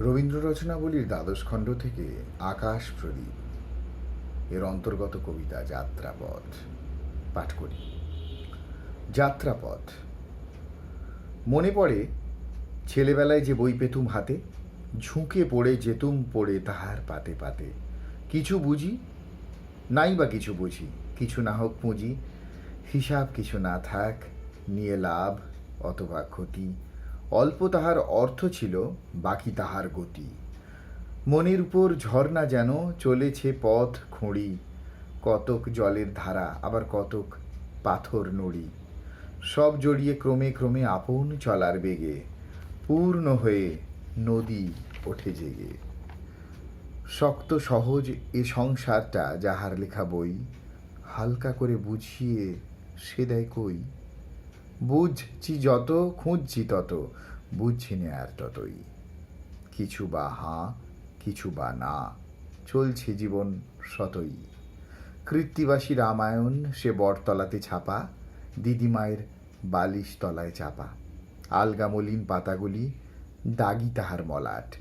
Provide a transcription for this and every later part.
রবীন্দ্র রচনাবলীর দ্বাদশ খণ্ড থেকে আকাশ প্রদীপ। এর অন্তর্গত কবিতা যাত্রাপথ। পাঠ করি। যাত্রাপথ। মনে পড়ে, ছেলেবেলায় যে বই পেতুম হাতে, ঝুঁকে পড়ে যেতুম পড়ে তাহার পাতে পাতে। কিছু বুঝি নাই বা কিছু বুঝি, কিছু না হোক পুঁজি। হিসাব কিছু না থাক, নিয়ে লাভ অথবা ক্ষতি। অল্প তাহার অর্থ ছিল, বাকি তাহার গতি। মনের উপর ঝর্ণা যেন চলেছে পথ খুঁড়ি, কতক জলের ধারা, আবার কতক পাথর নড়ি। সব জড়িয়ে ক্রমে ক্রমে আপন চলার বেগে, পূর্ণ হয়ে নদী ওঠে জেগে। শক্ত, সহজ এ সংসারটা যাহার লেখা বই, হালকা করে বুঝিয়ে সে দেয় কই? বুঝছি যত, খুঁজছি তত, বুঝছি নে আর ততই। কিছু বা হাঁ, কিছু বা না, চলছে জীবন শতই কৃত্তিবাসী রামায়ণ সে বটতলাতে ছাপা, দিদিমায়ের বালিশ তলায় চাপা। আলগা মলিন পাতাগুলি দাগি তাহার মলাট।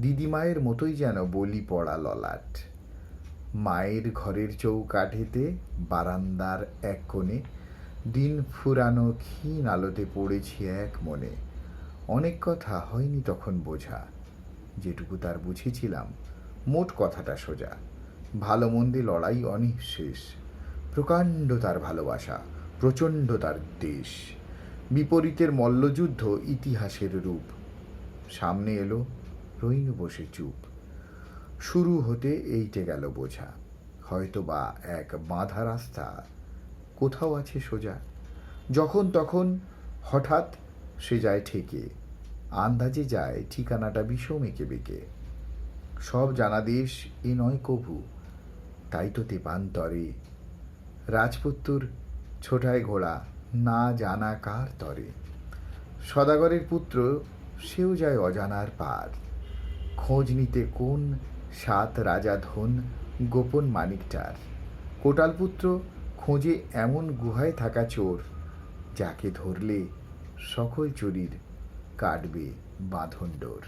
দিদিমায়ের মতোই যেন বলি পড়া ললাট। মায়ের ঘরের চৌকাঠেতে বারান্দার এক কোণে দিন ফুরানো ক্ষীণ আলোতে পড়েছি এক মনে। অনেক কথা হয়নি তখন বোঝা। যেটুকু তার বুঝেছিলাম, মোট কথাটা সোজা। ভালো মন্দে লড়াই অনিঃশেষ প্রকাণ্ড তার ভালোবাসা, প্রচণ্ড তার দেশ। বিপরীতের মল্লযুদ্ধ ইতিহাসের রূপ। সামনে এলো রইনু বসে চুপ। শুরু হতে এইটে গেল বোঝা। হয়তো বা এক বাঁধা রাস্তা। কোথাও আছে সোজা। যখন তখন হঠাৎ সে যায় ঠেকে। আন্দাজে যায়, ঠিকানাটা বিষম এঁকে বেঁকে। সব জানা দেশ এ নয় কভু, তাই তো তেপান্তরে। রাজপুত্তুর ছোটায় ঘোড়া, না জানা কার তরে। সদাগরের পুত্র, সেও যায় অজানার পার। খোঁজ নিতে কোন সাত রাজা ধন গোপন মানিকটার। কোটালপুত্র খোঁজে এমন গুহায় থাকা চোর যাকে ধরলে সকল চুরির কাটবে বাঁধন ডোর।